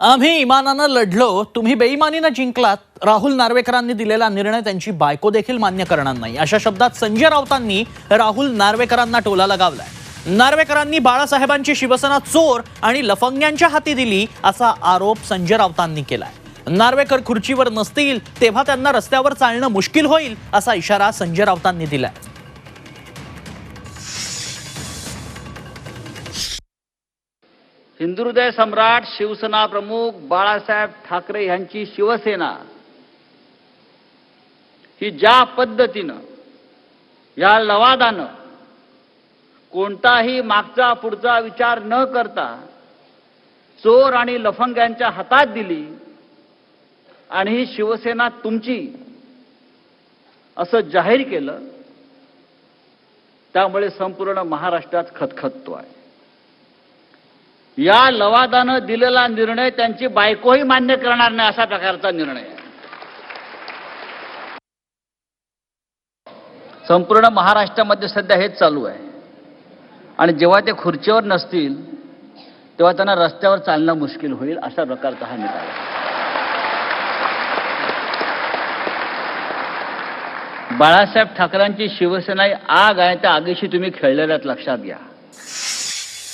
आम्ही इमानानं लढलो तुम्ही बेईमानीनं जिंकलात. राहुल नार्वेकरांनी दिलेला निर्णय त्यांची बायको देखील मान्य करणार नाही. अशा शब्दात संजय राऊतांनी राहुल नार्वेकरांना टोला लगावलाय नार्वेकरांनी बाळासाहेबांची शिवसेना चोर आणि लफंग्यांच्या हाती दिली असा आरोप संजय राऊतांनी केलाय. नार्वेकर खुर्चीवर नसतील तेव्हा त्यांना रस्त्यावर चालणं मुश्किल होईल असा इशारा संजय राऊतांनी दिलाय. हिंदुहृदय सम्राट शिवसेना प्रमुख बाळासाहेब ठाकरे यांची शिवसेना ही ज्या पद्धतीनं या लवादानं कोणताही मागचा पुढचा विचार न करता चोर आणि लफंग्यांच्या हातात दिली आणि ही शिवसेना तुमची असं जाहीर केलं त्यामुळे संपूर्ण महाराष्ट्रात खतखततो आहे या लवादानं दिलेला निर्णय त्यांची बायकोही मान्य करणार नाही अशा प्रकारचा निर्णय संपूर्ण महाराष्ट्रामध्ये सध्या हेच चालू आहे. आणि जेव्हा ते खुर्चीवर नसतील तेव्हा त्यांना रस्त्यावर चालणं मुश्किल होईल अशा प्रकारचा हा निकाल बाळासाहेब ठाकरेंची शिवसेना आग आहे त्या आगीशी तुम्ही खेळलेल्यात लक्षात घ्या.